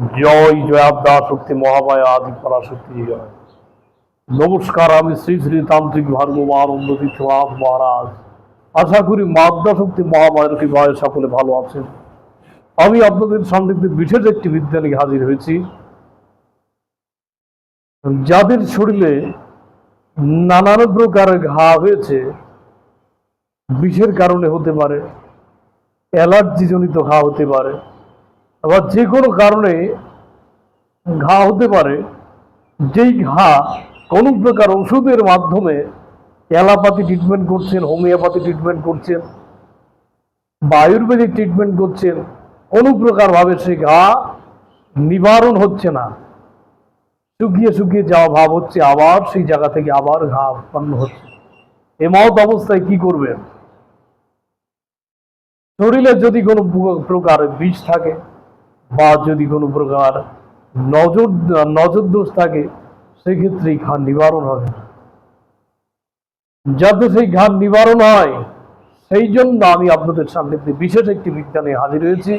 জয় জয়াবদা শক্তি মহামায়া আদি পরাশক্তি, জয়। নমস্কার, আমি শ্রী শ্রী তান্ত্রিক ভার্গবানন্দ তীর্থনাথ মহারাজ। আশা করি মাদ্রা শক্তি মহামায়ের কৃপায় সকলে ভালো আছেন। আমি আপনাদের সান্নিধ্যে বিশেষ একটি বিদ্যা নিয়ে হাজির হয়েছি। যাদের শরীরে নানান প্রকারের ঘা হয়েছে, বিষের কারণে হতে পারে, অ্যালার্জিজনিত ঘা হতে পারে আবার যে কোনো কারণে ঘা হতে পারে, যেই ঘা কোনো প্রকার ওষুধের মাধ্যমে অ্যালোপ্যাথি ট্রিটমেন্ট করছেন, হোমিওপ্যাথি ট্রিটমেন্ট করছেন বা আয়ুর্বেদিক ট্রিটমেন্ট করছেন, কোনো প্রকারভাবে সেই ঘা নিবারণ হচ্ছে না। শুকিয়ে শুকিয়ে যাওয়া ভাব হচ্ছে, আবার সেই জায়গা থেকে আবার ঘা উৎপন্ন হচ্ছে। এমত অবস্থায় কি করবেন? শরীরে যদি কোনো প্রকার বিষ থাকে বা যদি কোনো প্রকার নজর নজর দোষ থাকে সেক্ষেত্রে এই ঘা নিবারণ হবে। যাতে সেই ঘা নিবারণ হয়, সেই জন্য আমি আপনাদের সামনে বিশেষ একটি বিদ্যা নিয়ে হাজির হয়েছি।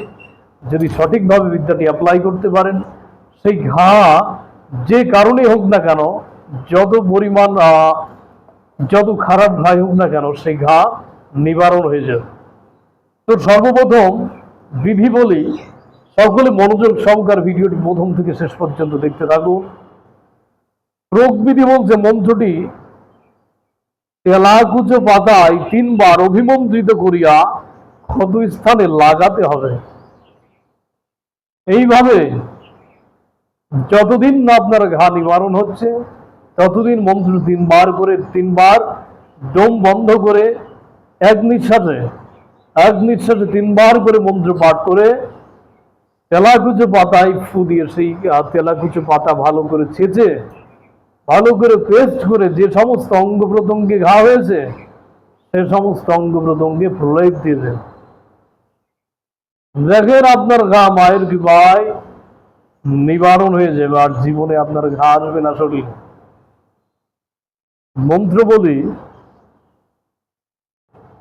যদি সঠিকভাবে বিদ্যাটি অ্যাপ্লাই করতে পারেন, সেই ঘা যে কারণে হোক না কেন, যত পরিমাণ যত খারাপ ঘাই হোক না কেন, সেই ঘা নিবারণ হয়ে যাবে। তো সর্বপ্রথম বিধি বলি সকলে মনোযোগ সহকার ভিডিওটি প্রথম থেকে শেষ পর্যন্ত দেখতে থাকুন। রোগ বিধি বলছে মন্ত্রটি তেলাকুচো পাতায় তিনবার অভিমন্ত্রিত করিয়া ক্ষত স্থানে লাগাতে হবে। এইভাবে যতদিন না আপনার ঘা নিবারণ হচ্ছে, ততদিন মন্ত্র তিনবার করে, তিনবার দম বন্ধ করে, এক নিঃশ্বাসে এক নিঃশ্বাসে তিনবার করে মন্ত্র পাঠ করে তেলাকুচো পাতায় ফু দিয়ে সেই আহ, তেলাকুচো পাতা ভালো করে ছেঁচে ভালো করে পেস্ট করে যে সমস্ত অঙ্গ প্রত্যঙ্গে ঘা হয়েছে সে সমস্ত অঙ্গ প্রত্যঙ্গে প্রলেপ দিয়ে দেন। দেখেন আপনার ঘা মায়ের কৃপায় নিবারণ হয়ে যাবে আর জীবনে আপনার ঘা আসবে না শরীরে। মন্ত্র বলি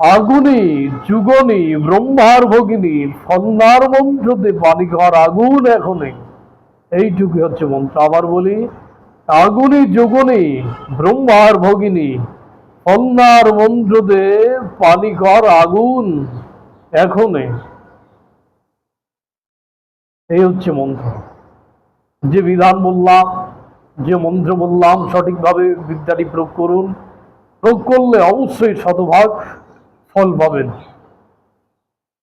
আগুনি যুগনি ব্রহ্মার ভগিনী ফন্নার মন্ত্রতে পানি ঘর আগুন এখনই এইটুকু হচ্ছে মন্ত্র। আবার বলি, আগুনি যুগনি ব্রহ্মার ভগিনী ফন্নার মন্ত্রতে পানি ঘর আগুন এখনই এই হচ্ছে মন্ত্র। যে বিধান বললাম, যে মন্ত্র বললাম, সঠিকভাবে বিদ্যাটি প্রয়োগ করুন। প্রয়োগ করলে অবশ্যই শতভাগ ফল পাবেন।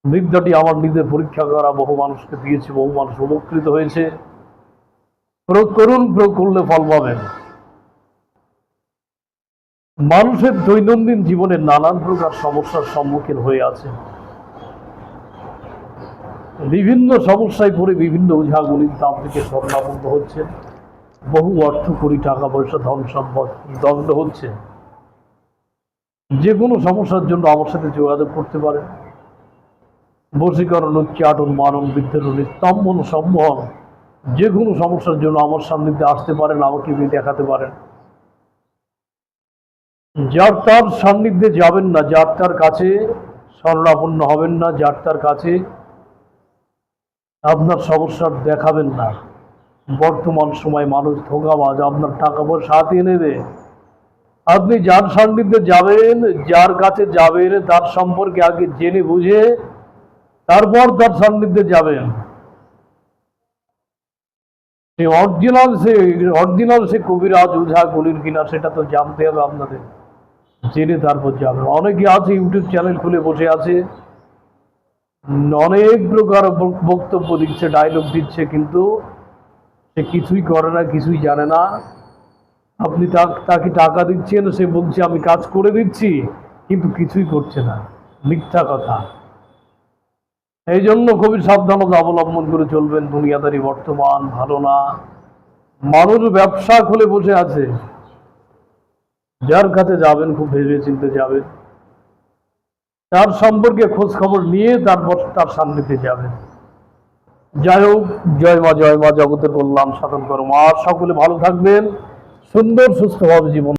বিদ্যাটি আমার নিজের পরীক্ষা করা বহু মানুষকে দিয়েছে, বহু মানুষ উপকৃত হয়েছে। প্রয়োগ করুন, প্রয়োগ করলে ফল পাবেন। মানুষের দৈনন্দিন জীবনে নানান প্রকার সমস্যার সম্মুখীন হয়ে আছে বিভিন্ন সমস্যায় পড়ে বিভিন্ন ওঝাগুলির দাম থেকে স্বর্ণাবদ্ধ হচ্ছে। বহু অর্থ কোটি টাকা পয়সা ধন সম্পদ দগ্ধ হচ্ছে। যে কোনো সমস্যার জন্য আমার সাথে যোগাযোগ করতে পারেন। বশীকরণ উচ্চাটন মানন বিদ্যারণ স্তম্ভন সম্বহন যে কোনো সমস্যার জন্য আমার সান্নিধ্যে আসতে পারেন, আমাকে দেখাতে পারেন। যার তার সান্নিধ্যে যাবেন না, যার তার কাছে স্মরণাপন্ন হবেন না, যার তার কাছে আপনার সমস্যার দেখাবেন না। বর্তমান সময় মানুষ ধোকাবাজ আপনার টাকা পয়সা হাতিয়ে নেবে। আপনি যার সান্নিধ্যে যাবেন, যার কাছে যাবেন, তার সম্পর্কে আগে জেনে বুঝে, তারপর তার সান্নিধ্যে যাবেন। অরিজিনাল, সে অরিজিনাল সে কবিরাজ, উঝা কলির কিনা, সেটা তো জানতে হবে আপনাদের। জেনে তারপর যাবেন। অনেকে আছে, ইউটিউব চ্যানেল খুলে বসে আছে। অনেক প্রকার বক- বক্তব্য দিচ্ছে ডায়লগ দিচ্ছে, কিন্তু সে কিছুই করে না, কিছুই জানে না। আপনি তাকে টাকা দিচ্ছেন, সে বলছে, আমি কাজ করে দিচ্ছি। কিন্তু কিছুই করছে না। মিথ্যা কথা। এই জন্য খুবই সাবধানতা অবলম্বন করে চলবেন। দুনিয়াদারি বর্তমান ভালো না। মানুষ ব্যবসা খুলে বসে আছে। যার কাছে যাবেন, খুব ভেবে চিনতে যাবেন। তার সম্পর্কে খোঁজ খবর নিয়ে তারপর তার সান্নিধ্যে যাবেন। যাই হোক, জয় মা জয় মা, জগতের কল্যাণ, সাধন করো মা। সকলে ভালো থাকবেন। সুন্দর সুস্থভাবে জীবন